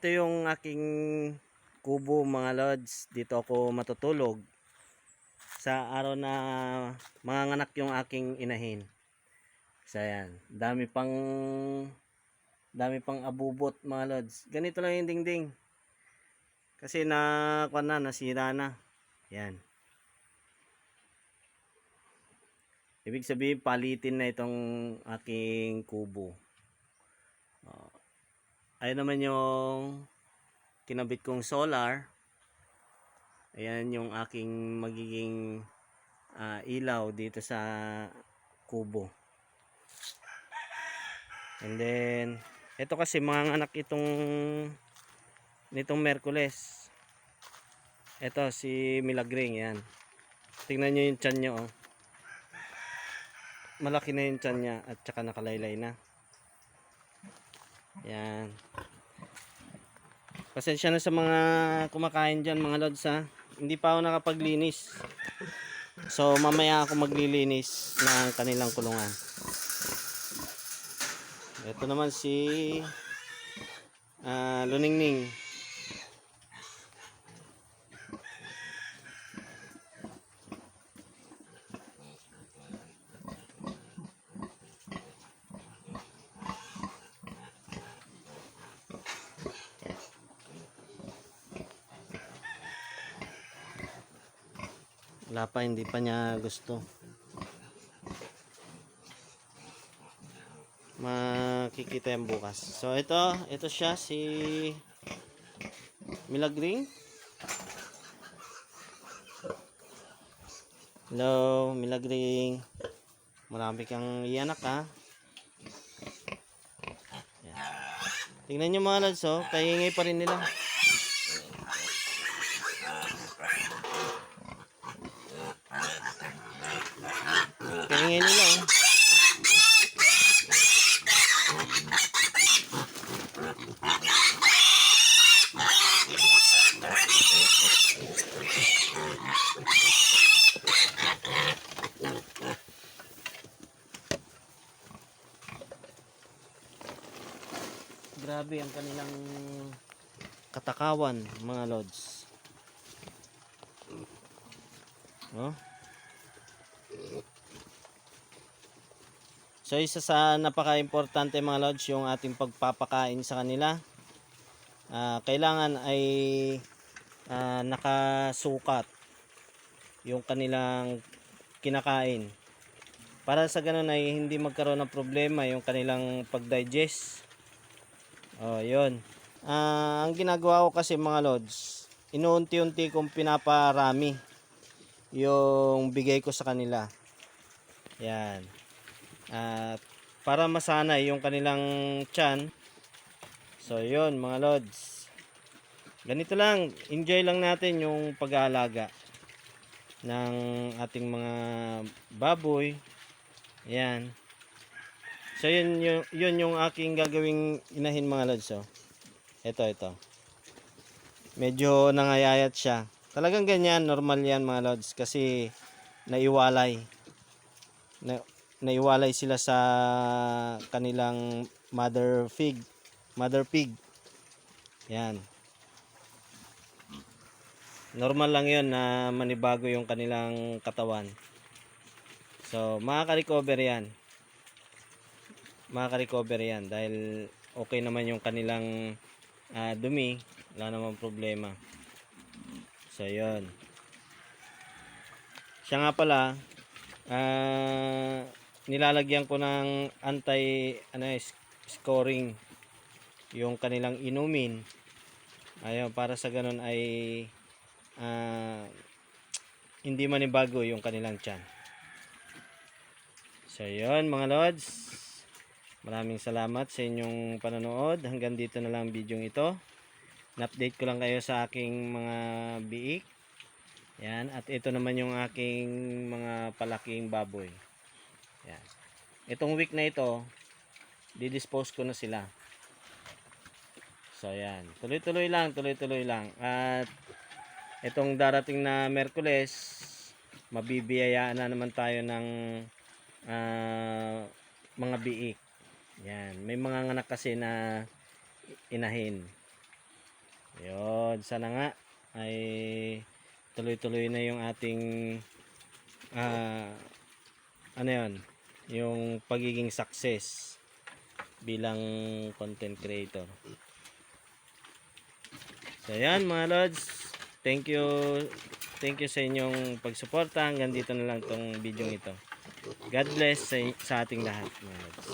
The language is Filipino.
Ito yung aking kubo mga lods. Dito ako matutulog. Sa araw na manganganak yung aking inahin. So ayan. Dami pang dami pang abubot mga lods. Ganito lang yung dingding. Kasi na kuwan na nasira na. Yan. Ibig sabihin palitin na itong aking kubo. Uh, ayun naman yung kinabit kong solar. Ayan yung aking magiging ah, ilaw dito sa kubo. And then, ito kasi mga anak itong nitong Merkules. Ito si Milagring yan. Tingnan nyo yung tiyan nyo oh. Malaki na yung tiyan niya at saka nakalaylay na. Yan. Pasensya na sa mga kumakain dyan mga lods ha. Hindi pa ako nakapaglinis. So mamaya ako maglilinis ng kanilang kulungan. Ito naman si ah, Luningning. Wala pa, hindi pa niya gusto. Makikita yan bukas. So, ito, ito siya, si Milagring. Hello, Milagring. Marami kang iyanak, ha? Yan. Tingnan nyo mga lads, oh. Kahingay pa rin nila. Kahingay nila, oh. Grabe ang kanilang katakawan, mga lods. Oh. So isa sa napaka-importante mga lods yung ating pagpapakain sa kanila. Ah, kailangan ay ah, nakasukat yung kanilang kinakain. Para sa ganun ay hindi magkaroon ng problema yung kanilang pag-digest. Oh, yun. Ah, ang ginagawa ko kasi mga lods, inuunti-unti kong pinaparami yung bigay ko sa kanila. Yan. At para masanay yung kanilang tiyan. So, yun mga lods. Ganito lang, enjoy lang natin yung pag-aalaga ng ating mga baboy. Yan. So yun yung, yun yung aking gagawing inahin mga lods oh. Ito ito. Medyo nangayayat siya. Talagang ganyan, normal yan mga lods kasi naiwalay. Na, naiwalay sila sa kanilang mother pig. Mother pig. Yan. Normal lang yun na manibago yung kanilang katawan. So, makaka-recover yan makaka-recover yan dahil okay naman yung kanilang ah, dumi wala namang problema so yun siya nga pala ah, nilalagyan ko ng anti ano, eh, scoring yung kanilang inumin ayun para sa ganun ay ah, hindi manibago yung kanilang tiyan so yun mga lods Maraming salamat sa inyong panonood. Hanggang dito na lang ang video ito. Na-update ko lang kayo sa aking mga biik. Yan. At ito naman yung aking mga palaking baboy. Yan. Itong week na ito, didispose ko na sila. So, yan. Tuloy-tuloy lang, tuloy-tuloy lang. At itong darating na Merkules, mabibiyayaan na naman tayo ng ah, mga biik. Yan, may mga anak kasi na inahin. Yun, sana nga ay tuloy-tuloy na yung ating ah ano yun, yung pagiging success bilang content creator. So yan mga lods, thank you thank you sa inyong pagsuporta. Hanggang dito na lang tong video ito. God bless sa, sa ating lahat mga lods.